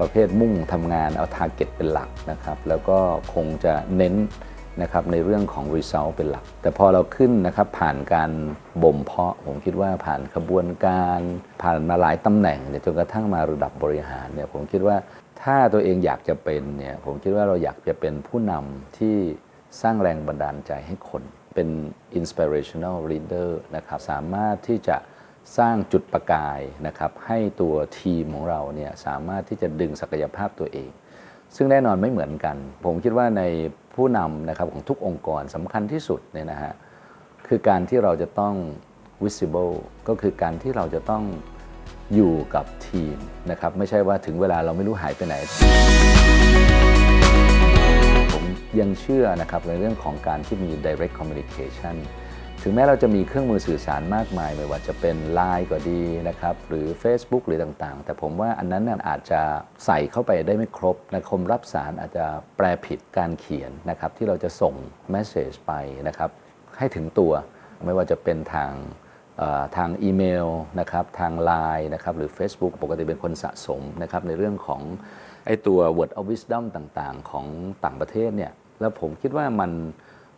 ประเภทมุ่งทำงานเอา Target เป็นหลักนะครับแล้วก็คงจะเน้นนะครับในเรื่องของ Result เป็นหลัก แต่พอเราขึ้นนะครับผ่านการบ่มเพาะ ผมคิดว่าผ่านขบวนการ ผ่านมาหลายตำแหน่งเนี่ยจนกระทั่งมาระดับบริหารเนี่ยผมคิดว่าถ้าตัวเองอยากจะเป็นเนี่ยผมคิดว่าเราอยากจะเป็นผู้นำที่สร้างแรงบันดาลใจให้คน เป็น inspirational leader นะครับสามารถที่จะ สร้างจุดประกายนะครับให้ตัวทีมของเราเนี่ยสามารถที่จะดึงศักยภาพตัวเอง ซึ่งแน่นอนไม่เหมือนกัน ผมคิดว่าในผู้นำนะครับของทุกองค์กรสำคัญที่สุดเนี่ยนะฮะคือการที่เราจะต้อง visible ก็คือการที่เราจะต้องอยู่กับทีมนะครับไม่ใช่ว่าถึงเวลาเราไม่รู้หายไปไหน ผมยังเชื่อนะครับในเรื่องของการที่มี direct communication ถึงแม้เราจะมีเครื่องมือสื่อสารมากมาย ไม่ว่าจะเป็น Line ก็ดีนะครับหรือ Facebook หรือต่างๆ แต่ผมว่าอันนั้นน่อาจจะใส่เข้าไปได้ไม่ครบนะคมรับสารอาจจะแปลผิดการเขียนนะครับที่เราจะส่ง message ไปนะครับให้ถึงตัวไม่ว่าจะเป็นทางทางอีเมลนะครับทาง Line นะครับหรือ Facebook ปกติเป็นคนสะสมนะครับในเรื่องของไอตัว word of wisdom ต่างๆ ของต่างประเทศเนี่ยแล้วผมคิดว่ามัน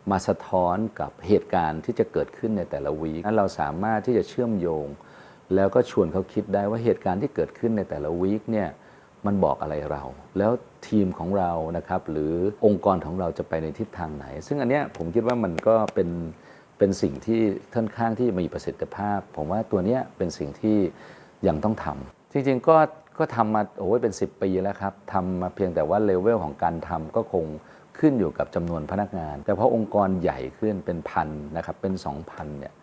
มาสะท้อนกับเหตุการณ์ที่จะเกิดขึ้นในแต่ละวีคเราสามารถที่จะเชื่อมโยง แล้วก็ชวนเขาคิดได้ว่าเหตุการณ์ที่เกิดขึ้นในแต่ละวีคเนี่ยมันบอกอะไรเรา แล้วทีมของเรานะครับหรือองค์กรของเราจะไปในทิศทางไหน ซึ่งอันเนี้ยผมคิดว่ามันก็เป็นเป็นสิ่งที่ค่อนข้างที่มีประสิทธิภาพ ผมว่าตัวเนี้ยเป็นสิ่งที่ยังต้องทำจริงๆก็ก็ทำมาโอ้ยเป็น 10 ปีแล้วครับทำมาเพียงแต่ว่าเลเวลของการทำก็คง ขึ้นอยู่กับจำนวนพนักงาน แต่พอองค์กรใหญ่ขึ้นเป็นพันนะครับเป็น 2,000เนี่ย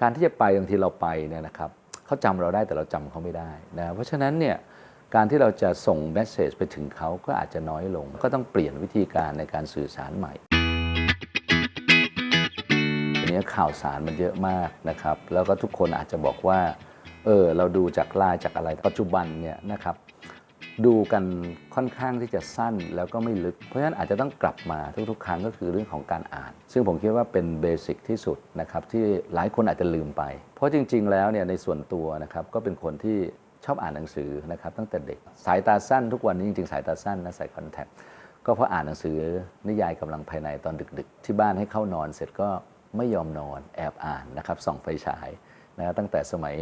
การที่จะไปบางทีเราไปเนี่ยนะครับเขาจำเราได้แต่เราจำเขาไม่ได้นะเพราะฉะนั้นเนี่ยการที่เราจะส่งเมสเซจไปถึงเขาก็อาจจะน้อยลง ก็ต้องเปลี่ยนวิธีการในการสื่อสารใหม่ทีนี้ข่าวสารมันเยอะมากนะครับ แล้วก็ทุกคนอาจจะบอกว่า เออ เราดูจากไลน์จากอะไร ปัจจุบันเนี่ยนะครับ ดูกันค่อนข้างที่จะสั้นแล้วก็ไม่ลึก เพราะฉะนั้นอาจจะต้องกลับมาทุกๆ ครั้งก็คือเรื่องของการอ่าน ซึ่งผมคิดว่าเป็นเบสิกที่สุดนะครับที่หลายคนอาจจะลืมไป เพราะจริง ๆ แล้วเนี่ยในส่วนตัวนะครับก็เป็นคนที่ชอบอ่านหนังสือนะครับตั้งแต่เด็กสายตาสั้นทุกวันนี้จริงๆ สายตาสั้นนะใส่คอนแทคก็เพราะอ่านหนังสือนิยายกำลังภายในตอนดึก ๆ ที่บ้านให้เข้านอนเสร็จก็ไม่ยอมนอนแอบอ่านนะครับส่องไฟฉายนะตั้งแต่สมัย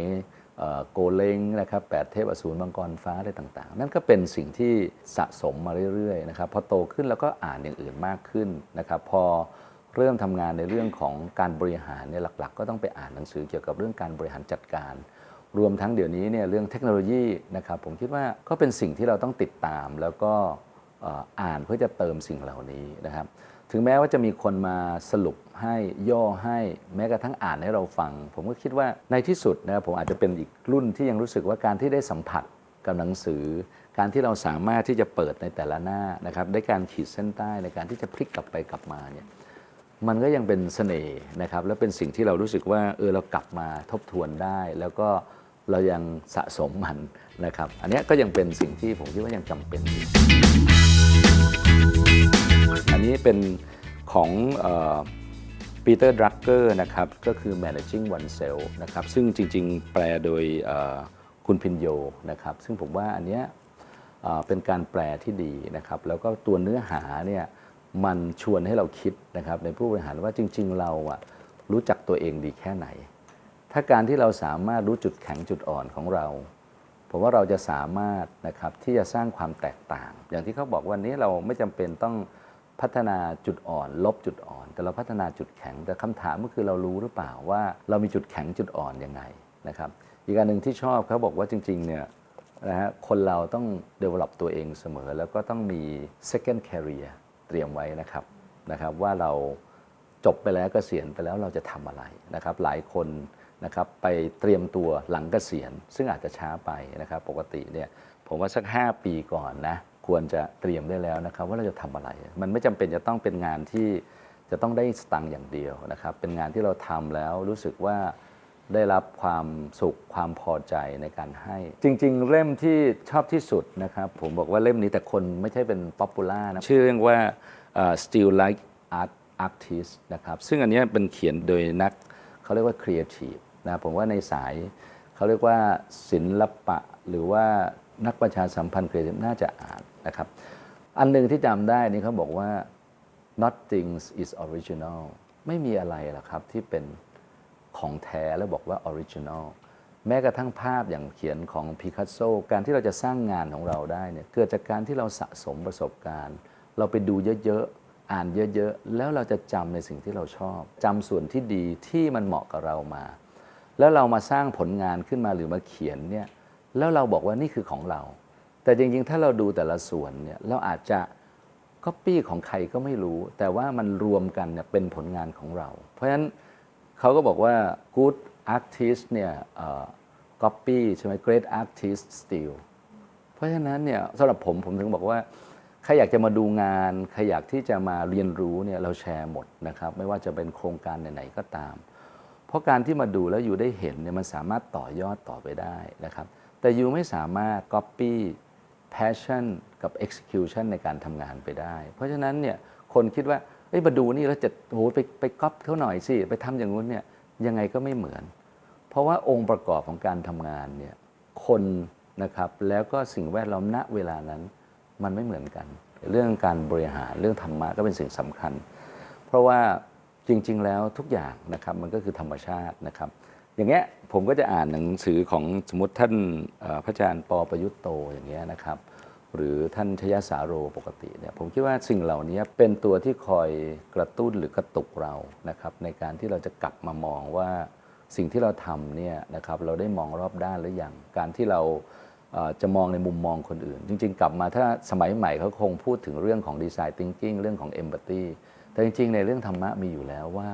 โกเล้งนะครับแปดเทพอสูรมังกรฟ้าอะไรต่างๆ นั่นก็เป็นสิ่งที่สะสมมาเรื่อยๆนะครับพอโตขึ้นแล้วก็อ่านอย่างอื่นมากขึ้นนะครับพอเริ่มทำงานในเรื่องของการบริหารเนี่ยหลักๆ ก็ต้องไปอ่านหนังสือเกี่ยวกับเรื่องการบริหารจัดการ รวมทั้งเดี๋ยวนี้เนี่ยเรื่องเทคโนโลยีนะครับผมคิดว่าก็เป็นสิ่งที่เราต้องติดตามแล้วก็อ่านเพื่อจะเติมสิ่งเหล่านี้นะครับ ถึงแม้ว่าจะมีคนมาสรุปให้ย่อให้แม้กระทั่งอ่านให้เราฟัง ผมก็คิดว่าในที่สุดนะครับผมอาจจะเป็นอีกรุ่นที่ยังรู้สึกว่าการที่ได้สัมผัสกับหนังสือ การที่เราสามารถที่จะเปิดในแต่ละหน้านะครับได้การขีดเส้นใต้ในการที่จะพลิกกลับไปกลับมาเนี่ยมันก็ยังเป็นเสน่ห์นะครับและเป็นสิ่งที่เรารู้สึกว่าเออเรากลับมาทบทวนได้ แล้วก็เรายังสะสมมันนะครับ อันนี้ก็ยังเป็นสิ่งที่ผมคิดว่ายังจำเป็นอยู่ อันนี้เป็นของปีเตอร์ดรักเกอร์นะครับก็คือ managing oneself นะครับซึ่งจริงๆ แปลโดยคุณพินโยนะครับ ซึ่งผมว่าอันเนี้ยเป็นการแปลที่ดีนะครับ แล้วก็ตัวเนื้อหาเนี่ยมันชวนให้เราคิดนะครับในผู้บริหารว่าจริง ๆ เราอะรู้จักตัวเองดีแค่ไหน ถ้าการที่เราสามารถรู้จุดแข็งจุดอ่อนของเรา ผมว่าเราจะสามารถนะครับที่จะสร้างความแตกต่าง อย่างที่เขาบอกวันนี้เราไม่จำเป็นต้อง พัฒนาจุดอ่อน ลบจุดอ่อน แต่เราพัฒนาจุดแข็ง แต่คำถามก็คือเรารู้หรือเปล่าว่า เรามีจุดแข็งจุดอ่อนยังไงนะครับอีกการหนึ่งที่ชอบเขาบอกว่าจริงๆเนี่ยนะฮะคนเราต้อง develop ตัวเองเสมอ แล้วก็ต้องมี second career เตรียมไว้นะครับนะครับ ว่าเราจบไปแล้วกเกษียณไปแล้วเราจะทำอะไรนะครับ หลายคนนะครับไปเตรียมตัวหลังเกษียณ ซึ่งอาจจะช้าไปนะครับ ปกติเนี่ยผมว่าสัก 5 ปีก่อนนะ ควรจะเตรียมได้แล้วนะครับ ว่าเราจะทำอะไร มันไม่จำเป็นจะต้องเป็นงานที่จะต้องได้สตังค์อย่างเดียวนะครับ เป็นงานที่เราทำแล้วรู้สึกว่าได้รับความสุขความพอใจในการให้ จริง ๆ เล่มที่ชอบที่สุดนะครับ ผมบอกว่าเล่มนี้แต่คนไม่ใช่เป็นป๊อปปูล่านะชื่อเรื่องว่าเอ่อ still like art artist นะครับซึ่งอันนี้เป็นเขียนโดยนักเขาเรียกว่า creative นะผมว่าในสายเขาเรียกว่าศิลปะ หรือว่านักประชาสัมพันธ์ครีเอทีฟน่าจะอ่าน นะครับ อันหนึ่งที่จำได้นี่เขาบอกว่า nothing is original ไม่มีอะไรหรอกครับที่เป็นของแท้แล้วบอกว่า original แม้กระทั่งภาพอย่างเขียนของพิคัสโซ การที่เราจะสร้างงานของเราได้เนี่ยเกิดจากการที่เราสะสมประสบการณ์ เราไปดูเยอะๆ อ่านเยอะๆ แล้วเราจะจำในสิ่งที่เราชอบจำส่วนที่ดีที่มันเหมาะกับเรามา แล้วเรามาสร้างผลงานขึ้นมาหรือมาเขียนเนี่ยแล้วเราบอกว่านี่คือของเรา แต่จริงๆ ถ้าเราดูแต่ละส่วนเนี่ยเราอาจจะก๊อปปี้ของใครก็ไม่รู้ แต่ว่ามันรวมกันเนี่ยเป็นผลงานของเรา เพราะฉะนั้นเขาก็บอกว่า good artist เนี่ยก๊อปปี้ใช่ไหม great artist steal เพราะฉะนั้นเนี่ยสำหรับผมผมถึงบอกว่าใครอยากจะมาดูงานใครอยากที่จะมาเรียนรู้เนี่ยเราแชร์หมดนะครับ ไม่ว่าจะเป็นโครงการไหนๆก็ตาม เพราะการที่มาดูแล้วอยู่ได้เห็นเนี่ยมันสามารถต่อยอดต่อไปได้นะครับ แต่ยูไม่สามารถ copy passion กับ execution ในการทำงานไปได้ เพราะฉะนั้นเนี่ยคนคิดว่าเอ้ยมาดูนี่แล้วจะโอ้โหไปไปก๊อปเขาหน่อยสิ ไปทำอย่างนู้นเนี่ยยังไงก็ไม่เหมือน เพราะว่าองค์ประกอบของการทำงานเนี่ยคนนะครับแล้วก็สิ่งแวดล้อมณเวลานั้นมันไม่เหมือนกัน เรื่องการบริหารเรื่องธรรมะก็เป็นสิ่งสำคัญ เพราะว่าจริง ๆ แล้วทุกอย่างนะครับมันก็คือธรรมชาตินะครับ อย่างเงี้ยผมก็จะอ่านหนังสือของสมมติท่านพระอาจารย์ปอประยุทธ์โตอย่างเงี้ยนะครับหรือท่านชยสาโรปกติเนี่ยผมคิดว่าสิ่งเหล่านี้เป็นตัวที่คอยกระตุ้นหรือกระตุกเรานะครับในการที่เราจะกลับมามองว่าสิ่งที่เราทำเนี่ยนะครับเราได้มองรอบด้านหรือยังการที่เราจะมองในมุมมองคนอื่น จริง ๆ กลับมาถ้าสมัยใหม่เขาคงพูดถึงเรื่องของดีไซน์ thinking เรื่องของ empathy แต่จริง ๆ ในเรื่องธรรมะมีอยู่แล้วว่า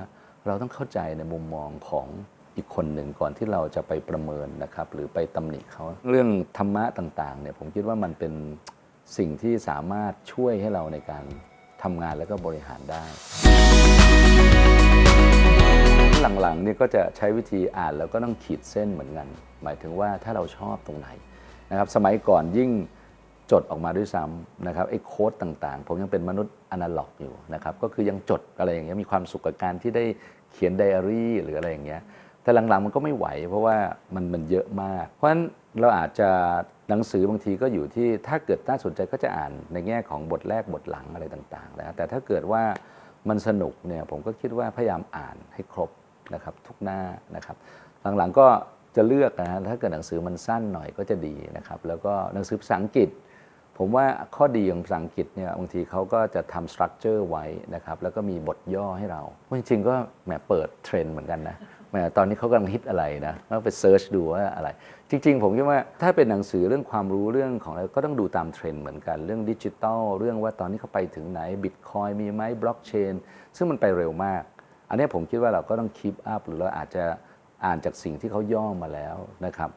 เราต้องเข้าใจในมุมมองของ อีกคนหนึ่งก่อนที่เราจะไปประเมินนะครับ หรือไปตำหนิเขาเรื่องธรรมะต่างๆเนี่ยผมคิดว่ามันเป็นสิ่งที่สามารถช่วยให้เราในการทำงานแล้วก็บริหารได้ หลังๆเนี่ยก็จะใช้วิธีอ่านแล้วก็ต้องขีดเส้นเหมือนกัน หมายถึงว่าถ้าเราชอบตรงไหนนะครับ สมัยก่อนยิ่งจดออกมาด้วยซ้ำนะครับไอ้โค้ดต่างๆ ผมยังเป็นมนุษย์อนาล็อกอยู่นะครับ ก็คือยังจดอะไรอย่างเงี้ยมีความสุขกับการที่ได้เขียนไดอารี่หรืออะไรอย่างเงี้ย แต่หลังๆมันก็ไม่ไหว เพราะว่ามันมันเยอะมาก เพราะฉะนั้นเราอาจจะหนังสือบางทีก็อยู่ที่ถ้าเกิดน่าสนใจก็จะอ่านในแง่ของบทแรกบทหลังอะไรต่างๆนะแต่ถ้าเกิดว่ามันสนุกเนี่ยผมก็คิดว่าพยายามอ่านให้ครบนะครับทุกหน้านะครับ หลังๆก็จะเลือกนะถ้าเกิดหนังสือมันสั้นหน่อยก็จะดีนะครับ แล้วก็หนังสือภาษาอังกฤษ ผมว่าข้อดีของภาษาอังกฤษเนี่ยบางทีเขาก็จะทำสตรัคเจอร์ไว้นะครับแล้วก็มีบทย่อให้เราจริงๆก็แหมเปิดเทรนด์เหมือนกันนะ แมตอนนี้เขากำลังฮิตอะไรนะก็ไปเซิร์ชดูว่าอะไร จริง ๆ ผมคิดว่าถ้าเป็นหนังสือเรื่องความรู้เรื่องของอะไรก็ต้องดูตามเทรนด์เหมือนกันเรื่องดิจิทัลเรื่องว่าตอนนี้เขาไปถึงไหนบิตคอยมีไหมบล็อกเชนซึ่งมันไปเร็วมาก อันนี้ผมคิดว่าเราก็ต้องคีปอัพหรือเราอาจจะอ่านจากสิ่งที่เขาย่อมาแล้วนะครับ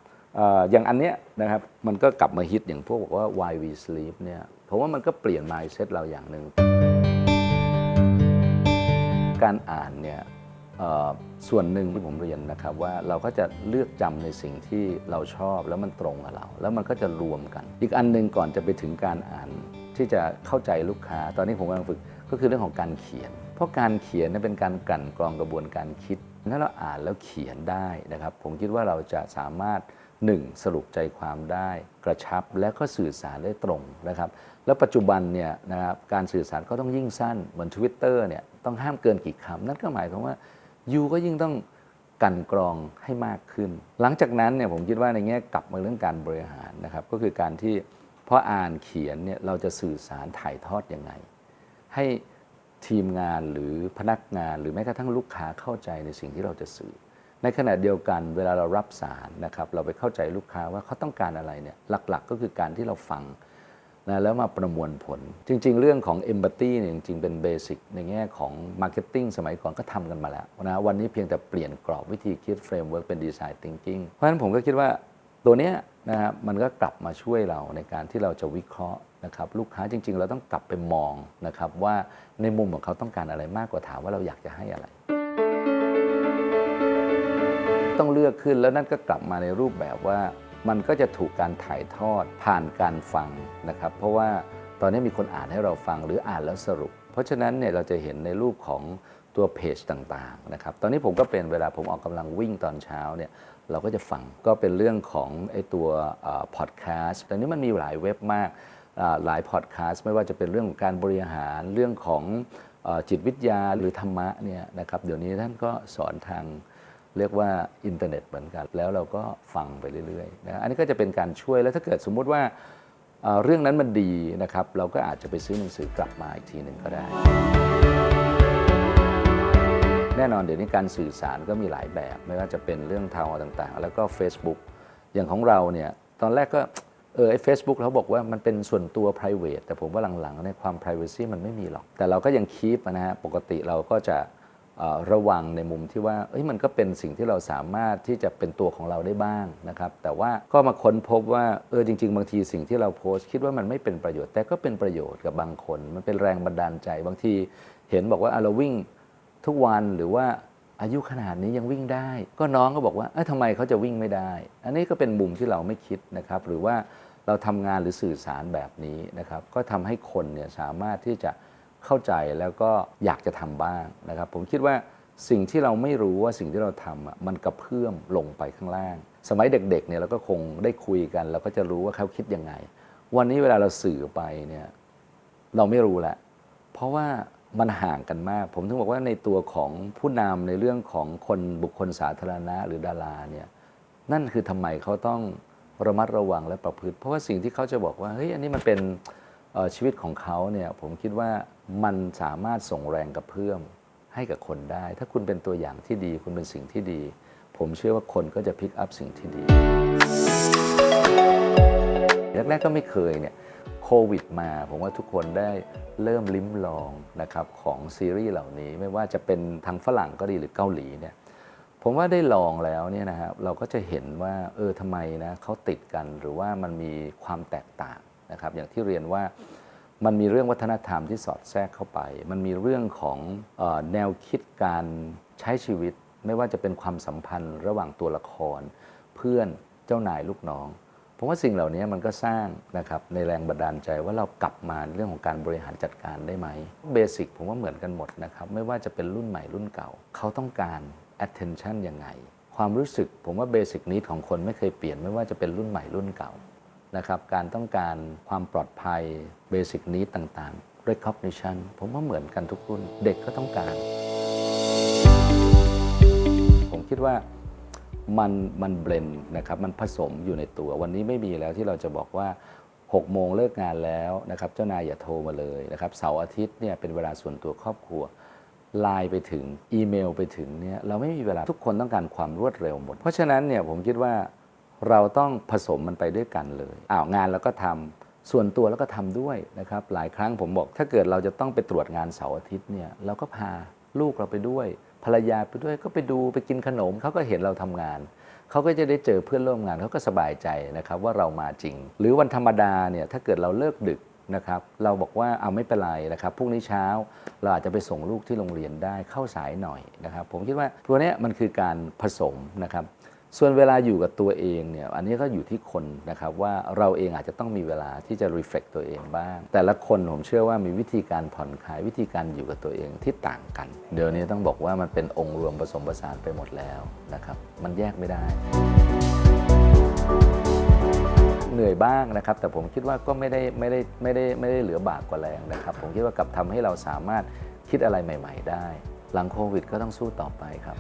อย่างอันเนี้ยนะครับมันก็กลับมาฮิตอย่างพวกบอกว่า why we sleep เนี่ยผมว่ามันก็เปลี่ยน mindset เราอย่างหนึ่งการอ่านเนี่ย ส่วนหนึ่งที่ผมเรียนนะครับว่าเราก็จะเลือกจำในสิ่งที่เราชอบแล้วมันตรงกับเรา แล้วมันก็จะรวมกัน อีกอันหนึ่งก่อนจะไปถึงการอ่านที่จะเข้าใจลูกค้า ตอนนี้ผมกำลังฝึกก็คือเรื่องของการเขียน เพราะการเขียนเนี่ยเป็นการกลั่นกรองกระบวนการคิดถ้าเราอ่านแล้วเขียนได้นะครับ ผมคิดว่าเราจะสามารถ 1. สรุปใจความได้ กระชับและก็สื่อสารได้ตรงนะครับ แล้วปัจจุบันเนี่ยนะครับการสื่อสารก็ต้องยิ่งสั้นเหมือน Twitter เนี่ยต้องห้ามเกินกี่คำนั่นก็หมายความว่า ยูก็ยิ่งต้องกันกรองให้มากขึ้น หลังจากนั้นเนี่ยผมคิดว่าในแง่กลับมาเรื่องการบริหารนะครับ ก็คือการที่พออ่านเขียนเนี่ยเราจะสื่อสารถ่ายทอดยังไง ให้ทีมงานหรือพนักงานหรือแม้กระทั่งลูกค้าเข้าใจในสิ่งที่เราจะสื่อ ในขณะเดียวกันเวลาเรารับสารนะครับ เราไปเข้าใจลูกค้าว่าเขาต้องการอะไรเนี่ยหลักๆ ก็คือการที่เราฟัง นะแล้วมาประมวลผล จริง ๆ เรื่องของ Empathy เนี่ยจริง ๆ เป็นเบสิกในแง่ของ Marketing สมัยก่อนก็ทำกันมาแล้วนะวันนี้เพียงแต่เปลี่ยนกรอบวิธีคิดเฟรมเวิร์กเป็น Design Thinking เพราะฉะนั้นผมก็คิดว่าตัวเนี้ยนะครับมันก็กลับมาช่วยเราในการที่เราจะวิเคราะห์นะครับลูกค้าจริง ๆ เราต้องกลับไปมองนะครับว่าในมุมของเขาต้องการอะไรมากกว่าถามว่าเราอยากจะให้อะไร ต้องเลือกขึ้นแล้วนั่นก็กลับมาในรูปแบบว่า มันก็จะถูกการถ่ายทอดผ่านการฟังนะครับ เพราะว่าตอนนี้มีคนอ่านให้เราฟังหรืออ่านแล้วสรุป เพราะฉะนั้นเนี่ยเราจะเห็นในรูปของตัวเพจต่างๆนะครับ ตอนนี้ผมก็เป็นเวลาผมออกกำลังวิ่งตอนเช้าเนี่ยเราก็จะฟังก็เป็นเรื่องของไอ้ตัวพอดแคสต์แต่นี้มันมีหลายเว็บมากหลายพอดแคสต์ไม่ว่าจะเป็นเรื่องของการบริหารเรื่องของอจิตวิทยาหรือธรรมะเนี่ยนะครับเดี๋ยวนี้ท่านก็สอนทาง เรียกว่าอินเทอร์เน็ตเหมือนกัน แล้วเราก็ฟังไปเรื่อยๆนะอันนี้ก็จะเป็นการช่วยแล้วถ้าเกิดสมมุติว่าเรื่องนั้นมันดีนะครับ เราก็อาจจะไปซื้อหนังสือกลับมาอีกทีหนึ่งก็ได้ แน่นอนเดี๋ยวนี้การสื่อสารก็มีหลายแบบ ไม่ว่าจะเป็นเรื่องทาวน์ต่างๆ แล้วก็ Facebook อย่างของเราเนี่ยตอนแรกก็เออไอ้เฟซบุ๊กเขาบอกว่ามันเป็นส่วนตัว p r i v a t แต่ผมว่าหลังๆในยความ Privacy มันไม่มีหรอก แต่เราก็ยังคีปนะฮะ ปกติเราก็จะ ระวังในมุมที่ว่าเอ้ยมันก็เป็นสิ่งที่เราสามารถที่จะเป็นตัวของเราได้บ้างนะครับ แต่ว่าก็มาค้นพบว่าเออจริง ๆ บางทีสิ่งที่เราโพสต์คิดว่ามันไม่เป็นประโยชน์ แต่ก็เป็นประโยชน์กับบางคน มันเป็นแรงบันดาลใจ บางทีเห็นบอกว่าเราวิ่งทุกวันหรือว่าอายุขนาดนี้ยังวิ่งได้ ก็น้องก็บอกว่าเอ้ยทำไมเขาจะวิ่งไม่ได้ อันนี้ก็เป็นมุมที่เราไม่คิดนะครับ หรือว่าเราทำงานหรือสื่อสารแบบนี้นะครับ ก็ทำให้คนเนี่ยสามารถที่จะ เข้าใจแล้วก็อยากจะทำบ้างนะครับ ผมคิดว่าสิ่งที่เราไม่รู้ว่าสิ่งที่เราทำอะมันกระเพื่อมลงไปข้างล่าง สมัยเด็กๆเนี่ยเราก็คงได้คุยกัน เราก็จะรู้ว่าเขาคิดยังไง วันนี้เวลาเราสื่อไปเนี่ยเราไม่รู้แหละเพราะว่ามันห่างกันมาก ผมถึงบอกว่าในตัวของผู้นำในเรื่องของคนบุคคลสาธารณะหรือดาราเนี่ยนั่นคือทำไมเขาต้องระมัดระวังและประพฤติ เพราะว่าสิ่งที่เขาจะบอกว่าเฮ้ยอันนี้มันเป็น ชีวิตของเขาเนี่ยผมคิดว่ามันสามารถส่งแรงกระเพื่อมให้กับคนได้ ถ้าคุณเป็นตัวอย่างที่ดี คุณเป็นสิ่งที่ดี ผมเชื่อว่าคนก็จะพิกอัพสิ่งที่ดี แรก ๆ ก็ไม่เคยเนี่ยโควิดมา ผมว่าทุกคนได้เริ่มลิ้มลองนะครับของซีรีส์เหล่านี้ไม่ว่าจะเป็นทางฝรั่งก็ดีหรือเกาหลีเนี่ยผมว่าได้ลองแล้วเนี่ยนะครับเราก็จะเห็นว่าเออทำไมนะเขาติดกันหรือว่ามันมีความแตกต่าง นะครับอย่างที่เรียนว่ามันมีเรื่องวัฒนธรรมที่สอดแทรกเข้าไป มันมีเรื่องของออแนวคิดการใช้ชีวิต ไม่ว่าจะเป็นความสัมพันธ์ ระหว่างตัวละคร เพื่อนเจ้านายลูกน้องผมว่าสิ่งเหล่านี้มันก็สร้างนะครับในแรงบันดาลใจว่าเรากลับมาเรื่องของการบริหารจัดการได้ไหมเบสิกผมว่าเหมือนกันหมดนะครับไม่ว่าจะเป็นรุ่นใหม่รุ่นเก่า เขาต้องการ attention ยังไง ความรู้สึกผมว่าเบสิกนี้ของคนไม่เคยเปลี่ยนไม่ว่าจะเป็นรุ่นใหม่รุ่นเก่า นะครับการต้องการความปลอดภัยเบสิกนี้ต่างๆ recognition ผมว่าเหมือนกันทุกรุ่นเด็กก็ต้องการ ผมคิดว่ามันมันเบลนนะครับมันผสมอยู่ในตัววันนี้ไม่มีแล้วที่เราจะบอกว่า6โมงเลิกงานแล้วนะครับเจ้านายอย่าโทรมาเลยนะครับเสาร์อาทิตย์เนี่ยเป็นเวลาส่วนตัวครอบครัวไลน์ไปถึงอีเมลไปถึงเนี่ยเราไม่มีเวลาทุกคนต้องการความรวดเร็วหมด เพราะฉะนั้นเนี่ยผมคิดว่า เราต้องผสมมันไปด้วยกันเลยอ้าวงานเราก็ทำส่วนตัวแล้วก็ทำด้วยนะครับ หลายครั้งผมบอก ถ้าเกิดเราจะต้องไปตรวจงานเสาร์อาทิตย์เนี่ยเราก็พาลูกเราไปด้วย ภรรยาไปด้วยก็ไปดูไปกินขนมเขาก็เห็นเราทำงานเขาก็จะได้เจอเพื่อนร่วมงานเขาก็สบายใจนะครับว่าเรามาจริง หรือวันธรรมดาเนี่ยถ้าเกิดเราเลิกดึกนะครับ เราบอกว่าเอาไม่เป็นไรนะครับพรุ่งนี้เช้าเราอาจจะไปส่งลูกที่โรงเรียนได้เข้าสายหน่อยนะครับ ผมคิดว่าตัวนี้มันคือการผสมนะครับ ส่วนเวลาอยู่กับตัวเองเนี่ยอันนี้ก็อยู่ที่คนนะครับว่าเราเองอาจจะต้องมีเวลาที่จะ reflect ตัวเองบ้าง แต่ละคนผมเชื่อว่ามีวิธีการผ่อนคลายวิธีการอยู่กับตัวเองที่ต่างกัน เดี๋ยวนี้ต้องบอกว่ามันเป็นองค์รวมผสมผสานไปหมดแล้วนะครับมันแยกไม่ได้ เหนื่อยบ้างนะครับ แต่ผมคิดว่าก็ไม่ได้ไม่ได้ไม่ได้ไม่ได้เหลือบากกว่าแรงนะครับ ผมคิดว่ากลับทำให้เราสามารถคิดอะไรใหม่ ๆ ได้ หลังโควิดก็ต้องสู้ต่อไปครับ